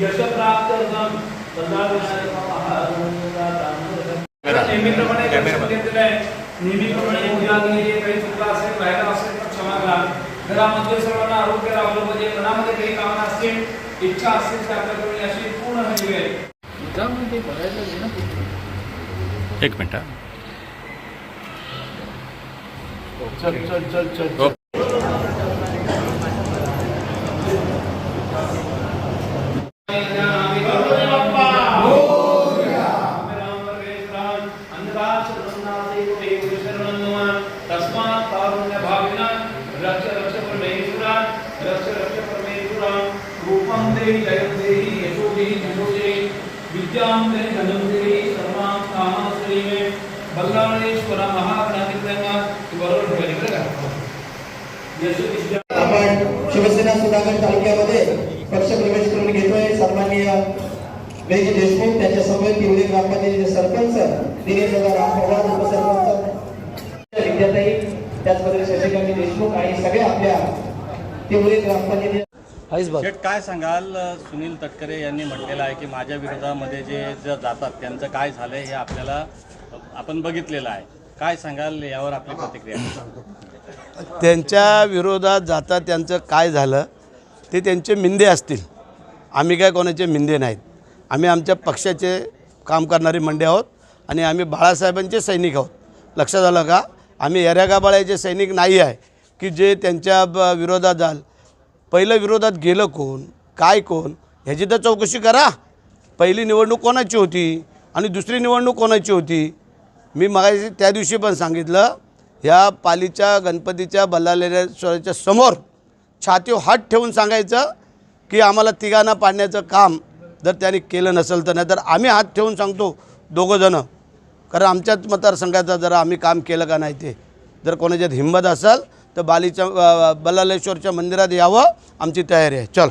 यशप्राप्तर्थम नेहमीप्रमाणे दर्शन घेतलेलं आहे नेहमीप्रमाणे पूजा केलेली आहे काही चुका असेल राहिला असेल तर क्षमा करा। घरामध्ये सर्वांना आरोग्य राखलं पाहिजे मनामध्ये काही कामना असतील इच्छा असतील त्या आपल्याकडे अशी पूर्ण हवी आहे एक मिनिट हा. चल चल चल चल तस्मात् भाविना रक्ष रक्ष परमेश्वरा रक्ष रक्ष परमेश्वरा रूपं देहि जयं देहि यशो देहि यशो देहि विद्यां देहि धनं देहि सर्वां कामां, श्री मे। ठेवायची का यशो विद्या आपण शिवसेना सुधागड तालुक्यामध्ये पक्ष प्रवेश करून घेतोय. सन्माननीय वेजी देशमुख त्यांच्या समोर तिवली ग्रामपंचायतीचे सरपंच दिनेश दादा राम पवार सगळ्या आपल्या ग्रामपंचायती काय सांगाल? सुनील तटकरे यांनी म्हटलेलं आहे की माझ्या विरोधामध्ये जे जे जातात त्यांचं काय झालं हे आपल्याला आपण बघितलेलं आहे. काय सांगाल यावर आपली प्रतिक्रिया? त्यांच्या विरोधात जाता त्यांचं काय झालं ते त्यांचे मिंदे असतील. आम्ही काय कोणाचे मिंदे नाहीत. आम्ही आमच्या पक्षाचे काम करणारी मंडळी आहोत आणि आम्ही बाळासाहेबांचे सैनिक आहोत. लक्षात आलं का? आम्ही येऱ्यागाबाळ्याचे सैनिक नाही आहे. की जे त्यांच्या ब- विरोधात जाल. पहिलं विरोधात गेलं कोण? काय कोण? ह्याची तर चौकशी करा. पहिली निवडणूक कोणाची होती? आणि दुसरी निवडणूक कोणाची होती? मी मगाशी त्या दिवशी पण सांगितलं ह्या पालीच्या गणपतीच्या बल्लालेश्वराच्या समोर छातीव हात ठेवून सांगायचं की आम्हाला तिघांना पाडण्याचं काम जर त्यांनी केलं नसेल तर नाहीतर आम्ही हात ठेवून सांगतो दोघंजणं कारण आमच्याच मतदारसंघाचं जरा आम्ही काम केलं का नाही ते? जर कोणाच्यात हिंमत असेल तर बालीच्या बल्लालेश्वरच्या मंदिरात यावं. आमची तयारी आहे. चल.